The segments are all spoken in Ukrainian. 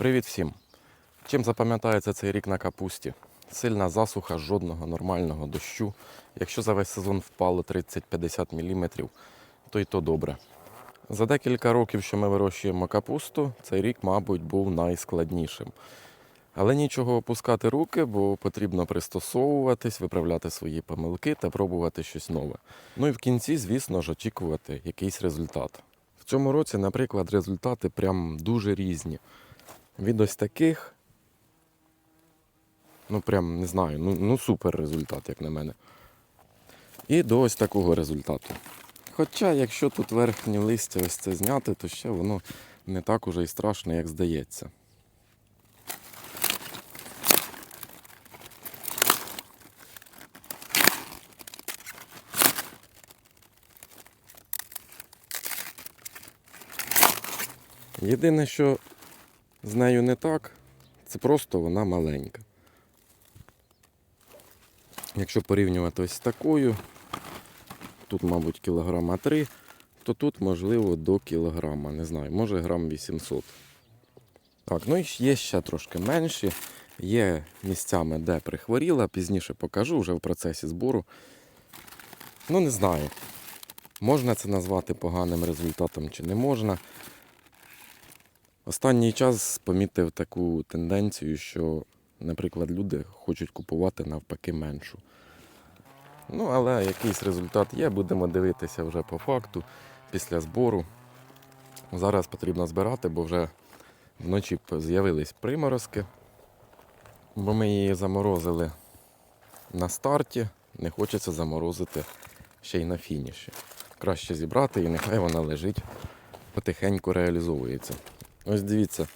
Привіт всім! Чим запам'ятається цей рік на капусті? Сильна засуха, жодного нормального дощу. Якщо за весь сезон впало 30-50 мм, то й то добре. За декілька років, що ми вирощуємо капусту, цей рік, мабуть, був найскладнішим. Але нічого опускати руки, бо потрібно пристосовуватись, виправляти свої помилки та пробувати щось нове. Ну і в кінці, звісно ж, очікувати якийсь результат. В цьому році, наприклад, результати прям дуже різні. Від ось таких, ну прям не знаю, ну, ну супер результат, як на мене. І до ось такого результату. Хоча, якщо тут верхнє листя ось це зняти, то ще воно не так уже і страшно, як здається. Єдине, що з нею не так, це просто вона маленька. Якщо порівнювати ось з такою, тут, мабуть, кілограма 3, то тут, можливо, до кілограма, не знаю, може грам 800. Так, ну і є ще трошки менші. Є місцями, де прихворіла, пізніше покажу вже в процесі збору. Ну, не знаю, можна це назвати поганим результатом чи не можна. Останній час помітив таку тенденцію, що, наприклад, люди хочуть купувати навпаки меншу. Ну, але якийсь результат є, будемо дивитися вже по факту після збору. Зараз потрібно збирати, бо вже вночі з'явились приморозки, бо ми її заморозили на старті, не хочеться заморозити ще й на фініші. Краще зібрати і нехай вона лежить, потихеньку реалізовується. Ось дивіться.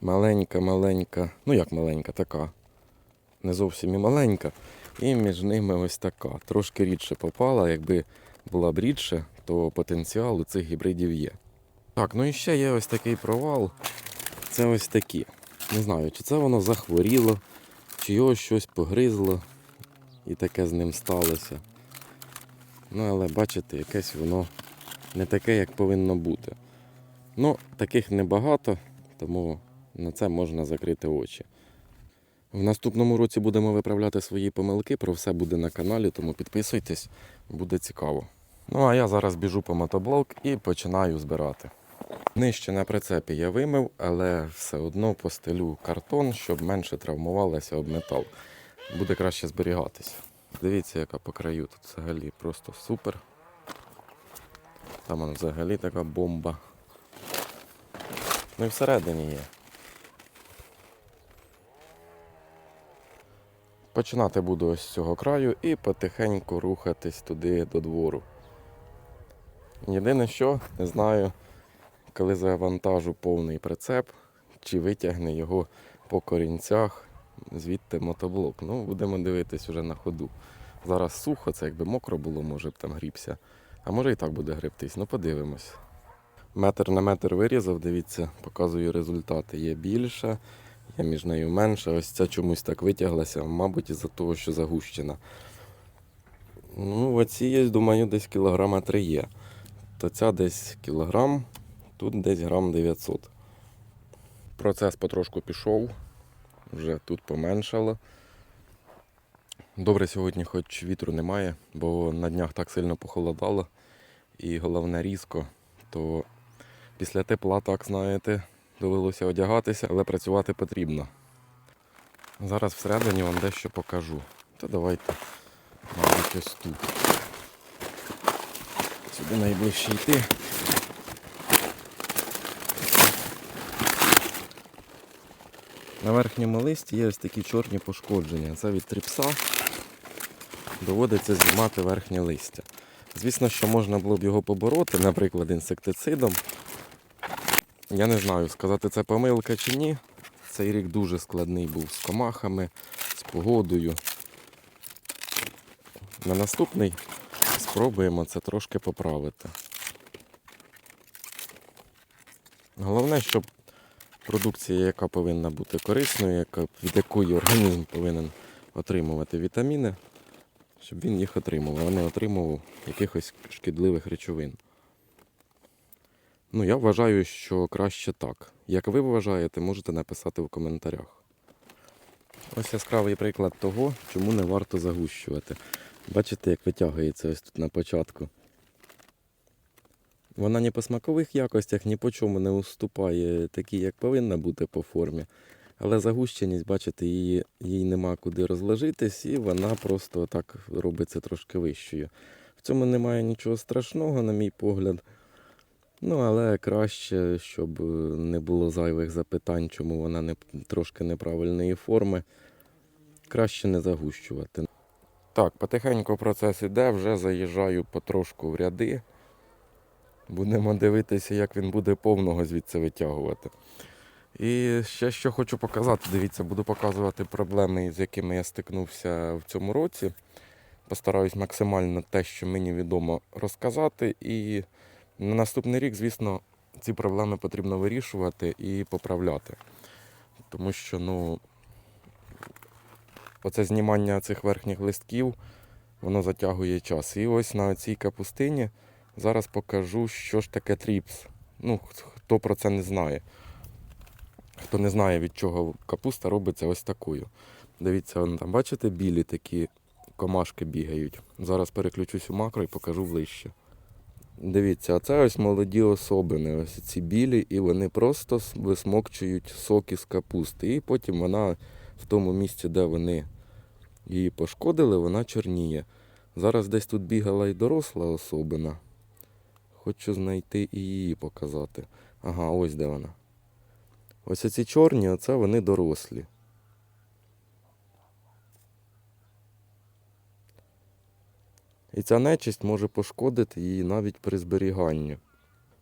Маленька, маленька, ну як маленька, така. Не зовсім і маленька. І між ними ось така. Трошки рідше попала. Якби була б рідше, то потенціал у цих гібридів є. Так, ну і ще є ось такий провал. Це ось такі. Не знаю, чи це воно захворіло, чи його щось погризло і таке з ним сталося. Ну, але бачите, якесь воно не таке, як повинно бути. Ну, таких небагато, тому на це можна закрити очі. В наступному році будемо виправляти свої помилки, про все буде на каналі, тому підписуйтесь, буде цікаво. Ну а я зараз біжу по мотоблок і починаю збирати. Нижче на прицепі я вимив, але все одно постелю картон, щоб менше травмувалося об метал. Буде краще зберігатись. Дивіться, яка по краю тут взагалі просто супер. Там взагалі така бомба. Ну і всередині є. Починати буду ось з цього краю і потихеньку рухатись туди до двору. Єдине що, не знаю, коли завантажу повний прицеп, чи витягне його по корінцях звідти мотоблок. Ну, будемо дивитись уже на ходу. Зараз сухо, це якби мокро було, може б там грібся. А може і так буде гребтись, ну подивимось. Метр на метр вирізав, дивіться, показую результати. Є більше, є між нею менше. Ось ця чомусь так витяглася, мабуть, із-за того, що загущена. Ну, оці є, думаю, десь кілограма 3 є. То ця десь кілограм, тут десь грам 900. Процес потрошку пішов, вже тут поменшало. Добре, сьогодні хоч вітру немає, бо на днях так сильно похолодало і головне різко, то після тепла, так знаєте, довелося одягатися, але працювати потрібно. Зараз всередині вам дещо покажу. Та давайте, мабуть, ось тут. Сюди найближче йти. На верхньому листі є ось такі чорні пошкодження. Це від тріпса. Доводиться знімати верхнє листя. Звісно, що можна було б його побороти, наприклад, інсектицидом. Я не знаю, сказати це помилка чи ні. Цей рік дуже складний був з комахами, з погодою. На наступний спробуємо це трошки поправити. Головне, щоб продукція, яка повинна бути корисною, від якої організм повинен отримувати вітаміни, щоб він їх отримував, а не отримував якихось шкідливих речовин. Ну, я вважаю, що краще так. Як ви вважаєте, можете написати в коментарях. Ось яскравий приклад того, чому не варто загущувати. Бачите, як витягується ось тут на початку. Вона ні по смакових якостях, ні по чому не уступає такій, як повинна бути по формі. Але загущеність, бачите, її, їй нема куди розложитись, і вона просто так робиться трошки вищою. В цьому немає нічого страшного, на мій погляд. Ну, але краще, щоб е, не було зайвих запитань, чому вона не, трошки неправильної форми. Краще не загущувати. Так, потихеньку процес іде, вже заїжджаю потрошку в ряди. Будемо дивитися, як він буде повного звідси витягувати. І ще що хочу показати, дивіться, буду показувати проблеми, з якими я стикнувся в цьому році. Постараюсь максимально те, що мені відомо, розказати. І на наступний рік, звісно, ці проблеми потрібно вирішувати і поправляти. Тому що, ну, оце знімання цих верхніх листків, воно затягує час. І ось на цій капустині зараз покажу, що ж таке тріпс. Ну, хто про це не знає. Хто не знає, від чого капуста робиться ось такою. Дивіться, вон там, бачите, білі такі комашки бігають. Зараз переключусь у макро і покажу ближче. Дивіться, а це ось молоді особини, ось ці білі, і вони просто висмокчують соки з капусти. І потім вона в тому місці, де вони її пошкодили, вона чорніє. Зараз десь тут бігала і доросла особина. Хочу знайти і її показати. Ага, ось де вона. Ось ці чорні, оце вони дорослі. І ця нечисть може пошкодити її навіть при зберіганні.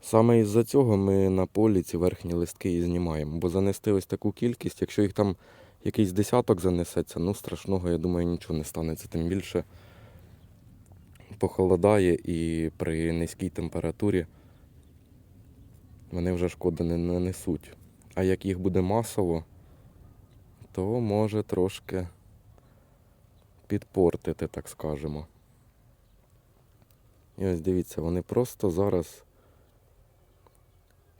Саме із-за цього ми на полі ці верхні листки і знімаємо, бо занести ось таку кількість, якщо їх там якийсь десяток занесеться, ну страшного, я думаю, нічого не станеться. Тим більше похолодає і при низькій температурі вони вже шкоди не нанесуть. А як їх буде масово, то може трошки підпортити, так скажемо. І ось дивіться, вони просто зараз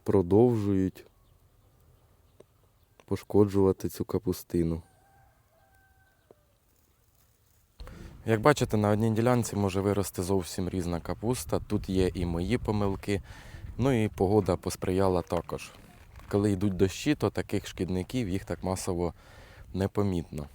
продовжують пошкоджувати цю капустину. Як бачите, на одній ділянці може вирости зовсім різна капуста. Тут є і мої помилки, ну і погода посприяла також. Коли йдуть дощі, то таких шкідників їх так масово не помітно.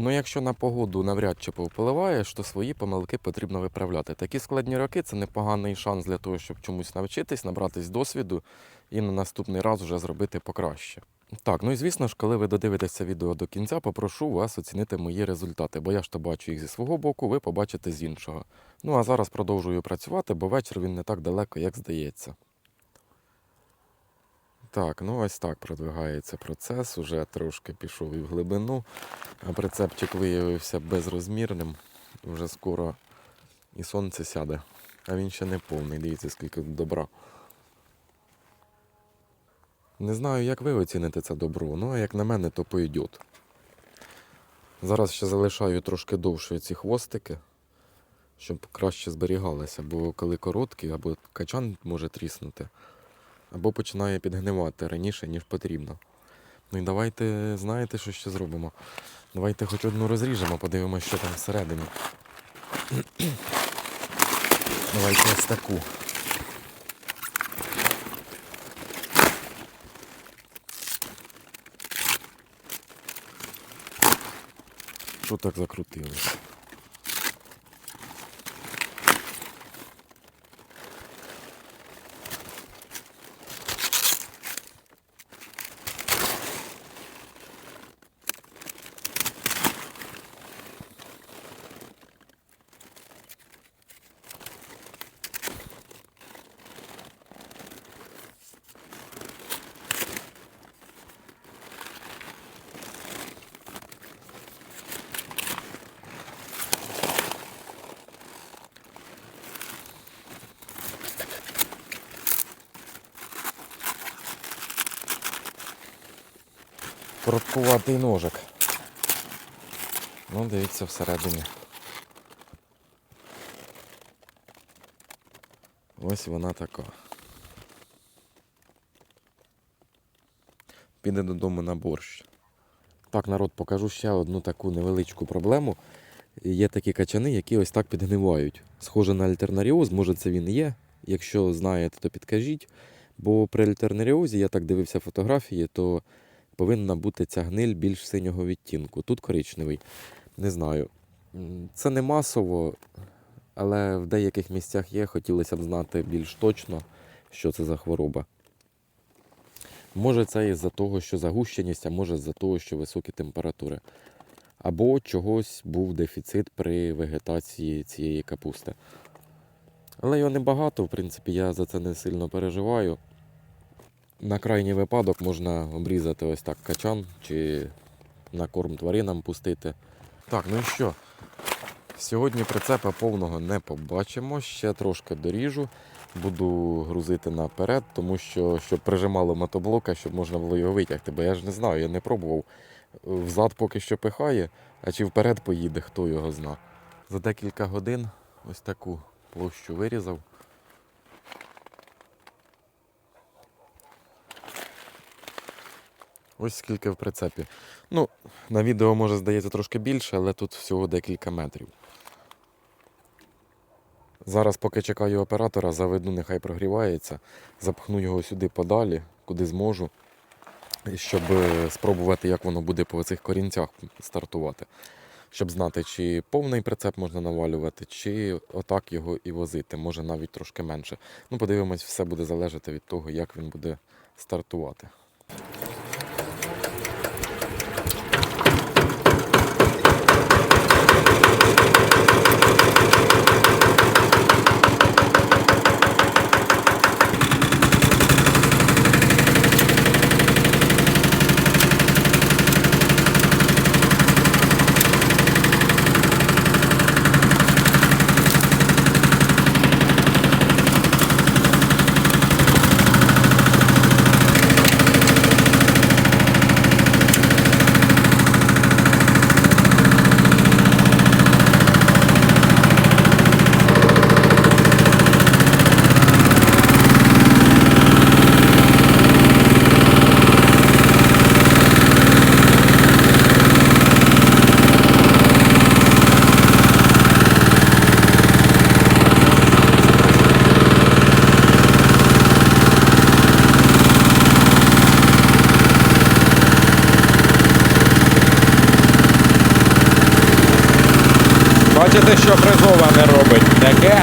Ну, якщо на погоду навряд чи повпливаєш, то свої помилки потрібно виправляти. Такі складні роки це непоганий шанс для того, щоб чомусь навчитись, набратись досвіду і на наступний раз вже зробити покраще. Так, ну і звісно ж, коли ви додивитеся відео до кінця, попрошу вас оцінити мої результати, бо я ж то бачу їх зі свого боку, ви побачите з іншого. Ну а зараз продовжую працювати, бо вечір він не так далеко, як здається. Так, ну ось так продвигається процес. Уже трошки пішов і в глибину, а прицепчик виявився безрозмірним. Вже скоро і сонце сяде, а він ще не повний. Дивіться, скільки добра. Не знаю, як ви оціните це добро, ну а як на мене, то пойдет. Зараз ще залишаю трошки довше ці хвостики, щоб краще зберігалися, бо коли короткі, або качан може тріснути, або починає підгнивати раніше, ніж потрібно. Ну і давайте, знаєте, що ще зробимо? Давайте хоч одну розріжемо, подивимося, що там всередині. Давайте ось таку. Що так закрутилось? Короткуватий ножик. Ну, дивіться всередині. Ось вона така. піде додому на борщ. Так, народ, покажу ще одну таку невеличку проблему. Є такі качани, які ось так підгнивають. Схоже на альтернаріоз, може це він є. Якщо знаєте, то підкажіть. Бо при альтернаріозі, я так дивився фотографії, то повинна бути ця гниль більш синього відтінку. Тут коричневий. Не знаю. Це не масово, але в деяких місцях є. Хотілося б знати більш точно, що це за хвороба. Може, це із-за того, що загущеність, а може з-за того, що високі температури. Або чогось був дефіцит при вегетації цієї капусти. Але його небагато, в принципі, я за це не сильно переживаю. На крайній випадок можна обрізати ось так качан чи на корм тваринам пустити. Так, ну і що? Сьогодні прицепа повного не побачимо, ще трошки доріжу. Буду грузити наперед, тому що щоб прижимало мотоблока, щоб можна було його витягти. Бо я ж не знаю, я не пробував. Взад поки що пихає, а чи вперед поїде, хто його зна. За декілька годин ось таку площу вирізав. Ось скільки в прицепі. Ну, на відео може здається трошки більше, але тут всього декілька метрів. Зараз, поки чекаю оператора, заведу, нехай прогрівається, запхну його сюди подалі, куди зможу, щоб е, спробувати, як воно буде по цих корінцях стартувати. Щоб знати, чи повний прицеп можна навалювати, чи отак його і возити, може навіть трошки менше. Ну, подивимось, все буде залежати від того, як він буде стартувати. Бачите, що фрезоване робить? Таке.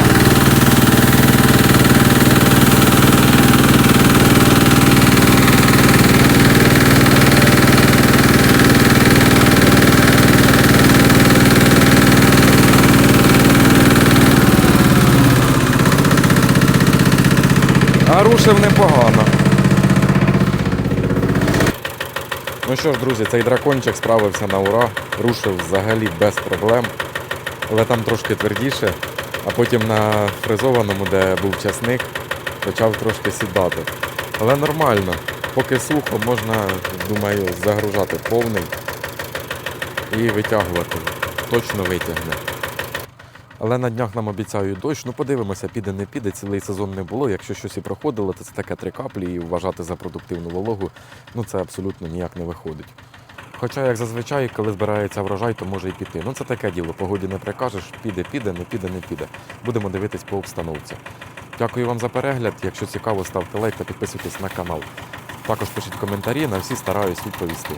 А рушив непогано. Ну що ж, друзі, цей дракончик справився на ура, рушив взагалі без проблем, але там трошки твердіше, а потім на фрезованому, де був часник, почав трошки сідати. Але нормально, поки сухо, можна, думаю, загружати повний і витягувати. Точно витягне. Але на днях нам обіцяють дощ. Ну подивимося, піде не піде. Цілий сезон не було. Якщо щось і проходило, то це таке три каплі і вважати за продуктивну вологу, ну це абсолютно ніяк не виходить. Хоча, як зазвичай, коли збирається врожай, то може і піти. Ну це таке діло. Погоді не прикажеш, піде, піде, не піде, не піде. Будемо дивитись по обстановці. Дякую вам за перегляд. Якщо цікаво, ставте лайк та підписуйтесь на канал. Також пишіть коментарі, на всі стараюсь відповісти.